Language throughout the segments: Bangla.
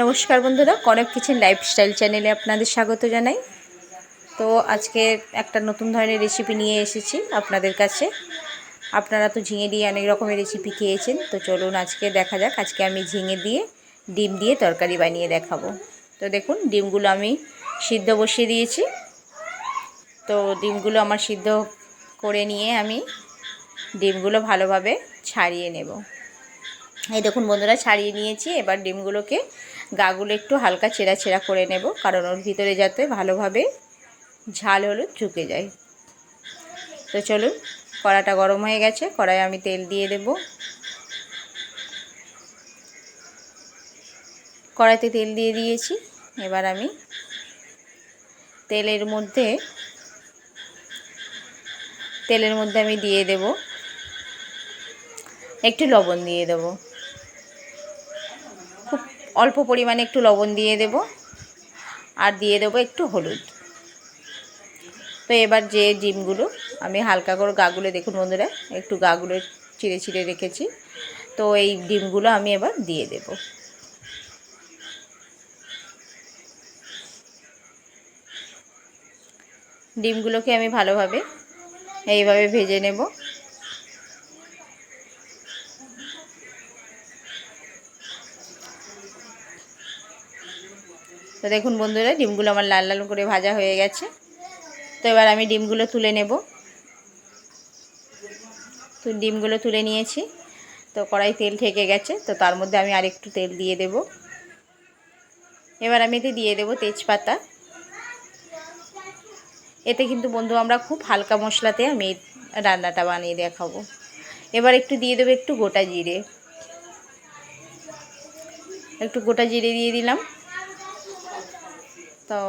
নমস্কার বন্ধুরা, কনক কিচেন লাইফস্টাইল চ্যানেলে আপনাদের স্বাগত জানাই। তো আজকে একটা নতুন ধরনের রেসিপি নিয়ে এসেছি আপনাদের কাছে। আপনারা তো ঝিঙে দিয়ে অনেক রকমের রেসিপি খেয়েছেন, তো চলুন আজকে দেখা যাক। আজকে আমি ঝিঙে দিয়ে, ডিম দিয়ে তরকারি বানিয়ে দেখাবো। তো দেখুন, ডিমগুলো আমি সিদ্ধ বসিয়ে দিয়েছি। তো ডিমগুলো আমার সিদ্ধ করে নিয়ে আমি ডিমগুলো ভালোভাবে ছাড়িয়ে নেব। এই দেখুন বন্ধুরা, ছাড়িয়ে নিয়েছি। এবার ডিমগুলোকে গাগুলো একটু হালকা ছেঁড়া ছেঁড়া করে নেব, কারণ ওর ভিতরে যাতে ভালোভাবে ঝাল হলুদ ঢুকে যায়। তো চলুন, কড়াটা গরম হয়ে গেছে কড়াই আমি তেল দিয়ে দেব। কড়াইতে তেল দিয়ে দিয়েছি, এবার আমি তেলের মধ্যে তেলের মধ্যে আমি দিয়ে দেব, একটু লবণ দিয়ে দেবো। খুব অল্প পরিমাণে একটু লবণ দিয়ে দেব আর দিয়ে দেবো একটু হলুদ। তো এবার যে ডিমগুলো আমি হালকা করে গাগুলো, দেখুন বন্ধুরা, একটু গাগুলো চিড়ে চিড়ে রেখেছি। তো এই ডিমগুলো আমি এবার দিয়ে দেব। ডিমগুলোকে আমি ভালোভাবে এইভাবে ভেজে নেব। তো দেখুন বন্ধুরা, ডিমগুলো আমার লাল লাল করে ভাজা হয়ে গেছে। তো এবার আমি ডিমগুলো তুলে নেব। তো ডিমগুলো তুলে নিয়েছি। তো কড়াই তেল ঠেকে গেছে, তো তার মধ্যে আমি আরেকটু তেল দিয়ে দেব। এবার আমি এতে দিয়ে দেব তেজপাতা। এতে কিন্তু বন্ধু আমরা খুব হালকা মশলাতে আমি রান্নাটা বানিয়ে দেখাবো। এবার একটু দিয়ে দেবো একটু গোটা জিরে। একটু গোটা জিরে দিয়ে দিলাম। তো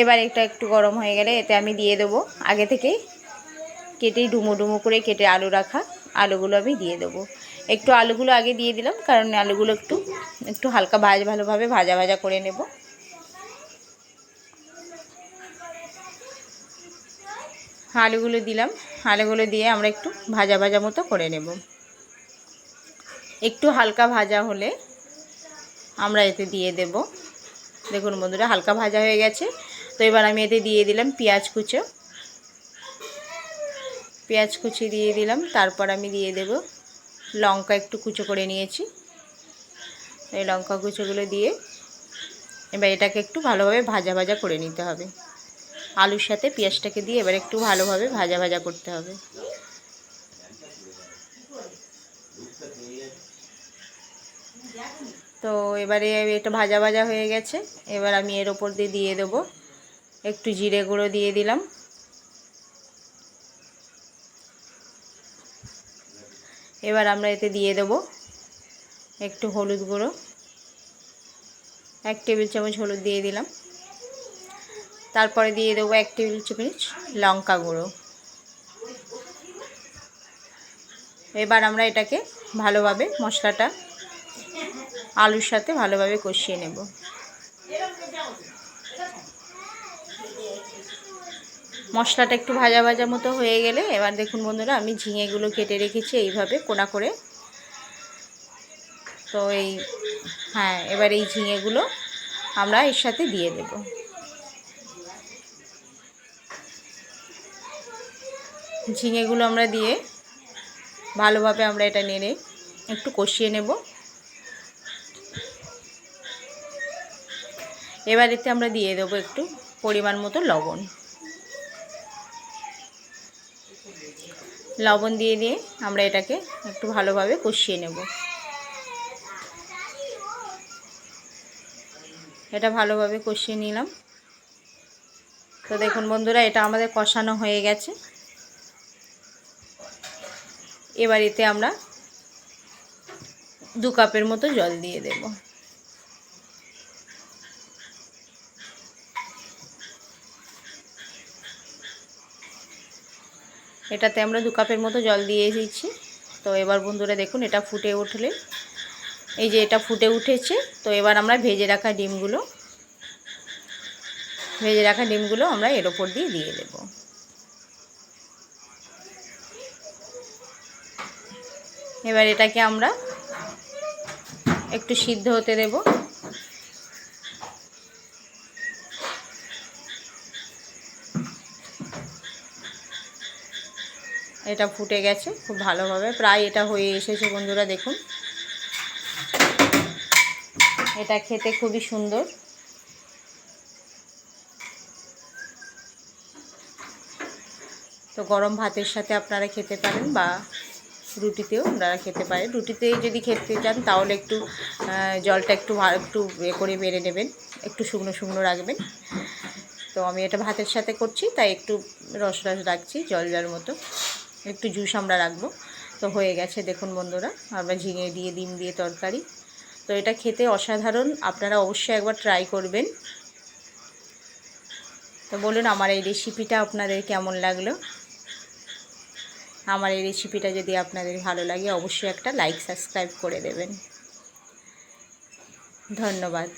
এবার এটা একটু গরম হয়ে গেলে এতে আমি দিয়ে দেবো। আগে থেকে কেটে ডুমো ডুমো করে কেটে আলু রাখা, আলুগুলো আমি দিয়ে দেবো। একটু আলুগুলো আগে দিয়ে দিলাম, কারণ আলুগুলো একটু একটু হালকা ভাজ ভালোভাবে ভাজা ভাজা করে নেব। আলুগুলো দিলাম, আলুগুলো দিয়ে আমরা একটু ভাজা ভাজা মতো করে নেব। একটু হালকা ভাজা হলে আমরা এতে দিয়ে দেব। দেখুন বন্ধুরা, হালকা ভাজা হয়ে গেছে। তো এবার আমি এতে দিয়ে দিলাম পেঁয়াজ কুচো। পেঁয়াজ কুচি দিয়ে দিলাম, তারপর আমি দিয়ে দেব লঙ্কা একটু কুচো করে নিয়েছি। এই লঙ্কা কুচোগুলো দিয়ে এবার এটাকে একটু ভালোভাবে ভাজা ভাজা করে নিতে হবে। আলুর সাথে পেঁয়াজটাকে দিয়ে এবার একটু ভালোভাবে ভাজা ভাজা করতে হবে। তো এবারে এটা ভাজা ভাজা হয়ে গেছে। এবার আমি এর ওপর দিয়ে দিয়ে দেবো। একটু জিরে গুঁড়ো দিয়ে দিলাম। এবার আমরা এতে দিয়ে দেব একটু হলুদ গুঁড়ো। এক টেবিল চামচ হলুদ দিয়ে দিলাম। তারপরে দিয়ে দেবো এক টেবিল চামচ লঙ্কা গুঁড়ো। এবার আমরা এটাকে ভালোভাবে মশলাটা আলুর সাথে ভালোভাবে কষিয়ে নেব। মশলাটা একটু ভাজা ভাজা মতো হয়ে গেলে এবার দেখুন বন্ধুরা, আমি ঝিঙেগুলো কেটে রেখেছি এইভাবে কোনা করে। তো এই হ্যাঁ এবার এই ঝিঙেগুলো আমরা এর সাথে দিয়ে দেব। ঝিঙেগুলো আমরা দিয়ে ভালোভাবে আমরা এটা নেড়ে একটু কষিয়ে নেব। এবার এতে আমরা দিয়ে দেবো একটু পরিমাণ মতো লবণ। লবণ দিয়ে দিয়ে আমরা এটাকে একটু ভালোভাবে কষিয়ে নেব। এটা ভালোভাবে কষিয়ে নিলাম। তো দেখুন বন্ধুরা, এটা আমাদের কষানো হয়ে গেছে। এবার এতে আমরা দু কাপের মতো জল দিয়ে দেবো। এটাতে আমরা দু কাপের মতো জল দিয়ে দিচ্ছি তো এবার বন্ধুরা দেখুন, এটা ফুটে উঠলে। এই যে এটা ফুটে উঠেছে, তো এবার আমরা ভেজে রাখা ডিমগুলো, ভেজে রাখা ডিমগুলো আমরা এর ওপর দিয়ে দিয়ে দেব। এবার এটাকে আমরা একটু সিদ্ধ হতে দেব। এটা ফুটে গেছে, খুব ভালোভাবে। প্রায় এটা হয়ে এসেছে বন্ধুরা, দেখুন। এটা খেতে খুবই সুন্দর। তো গরম ভাতের সাথে আপনারা খেতে পারেন বা রুটিতেও আপনারা খেতে পারেন। রুটিতে যদি খেতে চান, তাহলে একটু জলটা একটু একটু এ করে বেড়ে নেবেন। একটু শুকনো শুকনো রাখবেন। তো আমি এটা ভাতের সাথে করছি, তাই একটু রস রস রাখছি জল জল মতো। একটু জুস আমরা রাখব। তো হয়ে গেছে দেখুন বন্ধুরা, আমরা ঝিঙে দিয়ে, ডিম দিয়ে তরকারি। তো এটা খেতে অসাধারণ, আপনারা অবশ্যই একবার ট্রাই করবেন। তো বলুন, আমার এই রেসিপিটা আপনাদের কেমন লাগল? আমার এই রেসিপিটা যদি আপনাদের ভালো লাগে, অবশ্যই একটা লাইক সাবস্ক্রাইব করে দেবেন। ধন্যবাদ।